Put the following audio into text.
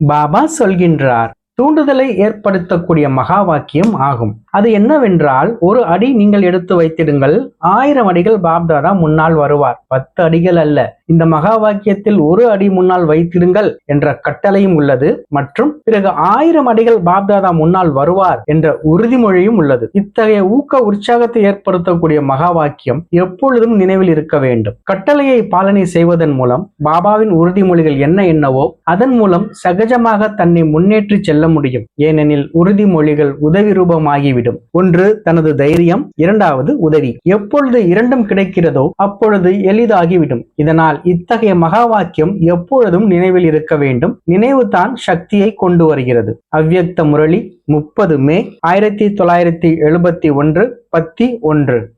பாபா சொல்கின்றார் தூண்டுதலை ஏற்படுத்தக்கூடிய மகா வாக்கியம் ஆகும். அது என்னவென்றால் ஒரு அடி நீங்கள் எடுத்து வைத்திடுங்கள் ஆயிரம் அடிகள் பாப்தாதா முன்னால் வருவார். பத்து அடிகள் அல்ல இந்த மகா வாக்கியத்தில் ஒரு அடி முன்னால் வைத்திடுங்கள் என்ற கட்டளையும் உள்ளது. மற்றும் பிறகு ஆயிரம் அடிகள் பாப்தாதா முன்னால் வருவார் என்ற உறுதிமொழியும் உள்ளது. இத்தகைய ஊக்க உற்சாகத்தை ஏற்படுத்தக்கூடிய மகா வாக்கியம் எப்பொழுதும் நினைவில் இருக்க வேண்டும். கட்டளையை பாலனை செய்வதன் மூலம் பாபாவின் உறுதிமொழிகள் என்ன என்னவோ அதன் மூலம் சகஜமாக தன்னை முன்னேற்றி செல்ல முடியும். ஏனெனில் உறுதிமொழிகள் உதவி ரூபமாகிவிடும். ஒன்று தனது தைரியம். இரண்டாவது உதவி. எப்பொழுது இரண்டும் கிடைக்கிறதோ அப்பொழுது எளிதாகிவிடும். இதனால் இத்தகைய மகா வாக்கியம் எப்பொழுதும் நினைவில் இருக்க வேண்டும். நினைவுதான் சக்தியை கொண்டு வருகிறது. அவ்யக்த முரளி முப்பது மே ஆயிரத்தி தொள்ளாயிரத்தி எழுபத்தி ஒன்று பத்தி ஒன்று.